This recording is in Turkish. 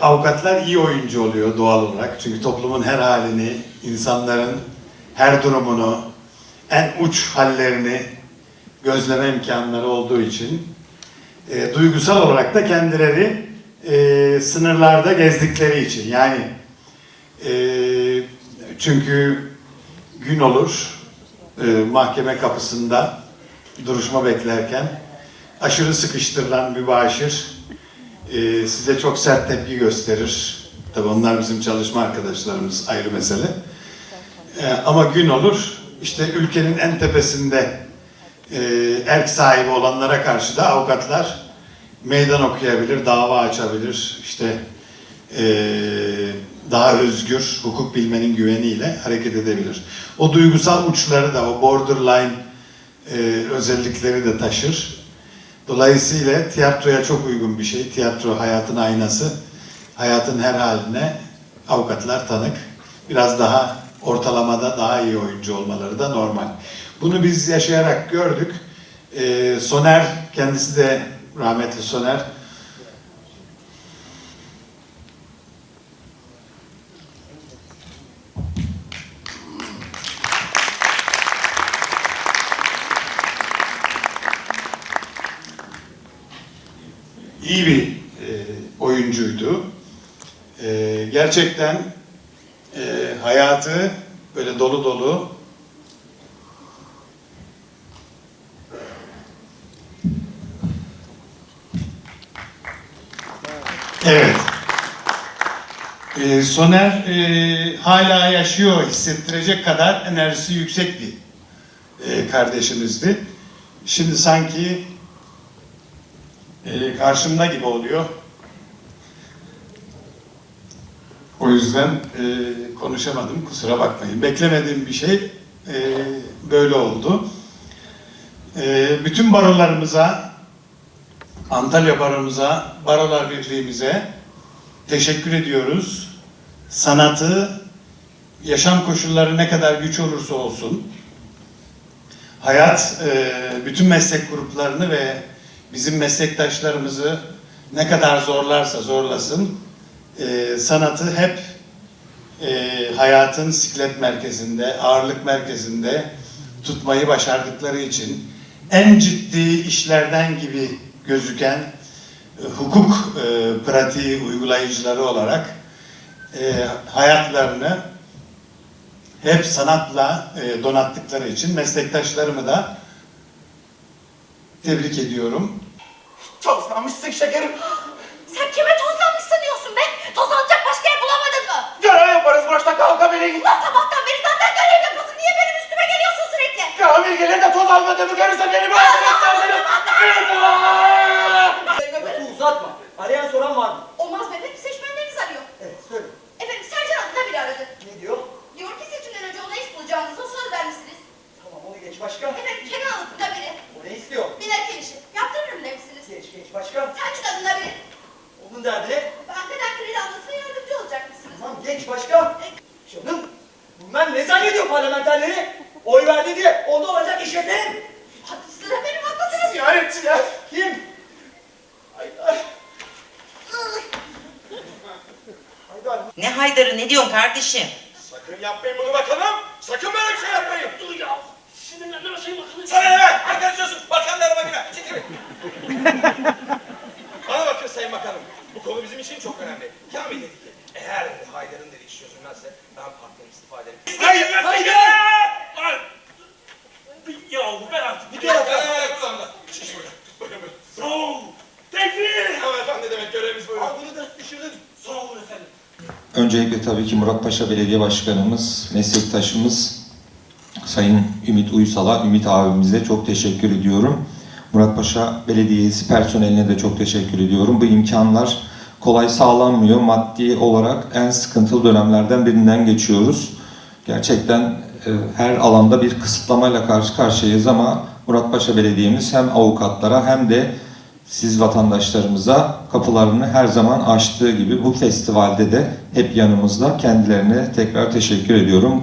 avukatlar iyi oyuncu oluyor doğal olarak. Çünkü toplumun her halini, insanların her durumunu, en uç hallerini gözleme imkanları olduğu için e, duygusal olarak da kendileri e, sınırlarda gezdikleri için yani e, çünkü gün olur e, mahkeme kapısında duruşma beklerken aşırı sıkıştırılan mübaşir e, size çok sert tepki gösterir. Tabii onlar bizim çalışma arkadaşlarımız ayrı mesele. E, ama gün olur işte ülkenin en tepesinde e, erk sahibi olanlara karşı da avukatlar meydan okuyabilir, dava açabilir. İşte e, daha özgür, hukuk bilmenin güveniyle hareket edebilir. O duygusal uçları da, o borderline e, özellikleri de taşır. Dolayısıyla tiyatroya çok uygun bir şey. Tiyatro hayatın aynası. Hayatın her haline avukatlar tanık. Biraz daha ortalamada daha iyi oyuncu olmaları da normal. Bunu biz yaşayarak gördük. Ee, Soner, kendisi de rahmetli Soner, iyi bir e, oyuncuydu. E, gerçekten e, hayatı böyle dolu dolu Evet. E, Soner e, hala yaşıyor hissettirecek kadar enerjisi yüksek bir e, kardeşimizdi. Şimdi sanki e, karşımda gibi oluyor. O yüzden e, konuşamadım, kusura bakmayın. Beklemediğim bir şey e, böyle oldu. E, bütün barolarımıza, Antalya Baromuza, Barolar Birliğimize teşekkür ediyoruz. Sanatı, yaşam koşulları ne kadar güç olursa olsun, hayat e, bütün meslek gruplarını ve bizim meslektaşlarımızı ne kadar zorlarsa zorlasın, e, sanatı hep e, hayatın siklet merkezinde, ağırlık merkezinde tutmayı başardıkları için en ciddi işlerden gibi gözüken e, hukuk e, pratiği uygulayıcıları olarak e, hayatlarını hep sanatla e, donattıkları için meslektaşlarımı da tebrik ediyorum. Tozlanmışsın şekerim. Sen kime tozlanmışsın diyorsun be? Tozlanacak başka yer bulamadın mı? Görev yaparız başta kavga beni. Ulan sabahtan beri zaten görev yapıyorsun. Niye benim üstüme geliyorsun sürekli? Kamil gelir de toz almadığımı görürse beni böyle. Lafı uzatma. Arayan soran var mı? Geç başka. Selçuk adına biri. Onun derdi ne? Bankeden kredi almasına yardımcı olacakmışsınız. Tamam geç başka. Canım bunlar ne zannediyor parlamenterleri? Oy verdi diye onda olacak. Haklısınız efendim haklısınız. Ziyaretçiler. Kim? Haydar. Haydar. Ne Haydar'ı ne diyorsun kardeşim? Sakın yapmayın bunu bakalım. Sakın böyle bir şey yapmayın. Dur ya. Sinirlendirme sayın bakanı. Sana ne be? Arkadaşıyorsun. Bakanlara bakına. Çekilin. Öncelikle tabii ki Muratpaşa Belediye Başkanımız, meslektaşımız Sayın Ümit Uysal'a, Ümit abimize çok teşekkür ediyorum. Muratpaşa Belediyesi personeline de çok teşekkür ediyorum. Bu imkanlar kolay sağlanmıyor. Maddi olarak en sıkıntılı dönemlerden birinden geçiyoruz. Gerçekten e, her alanda bir kısıtlamayla karşı karşıyayız ama Muratpaşa Belediye'miz hem avukatlara hem de siz vatandaşlarımıza kapılarını her zaman açtığı gibi bu festivalde de hep yanımızda. Kendilerine tekrar teşekkür ediyorum.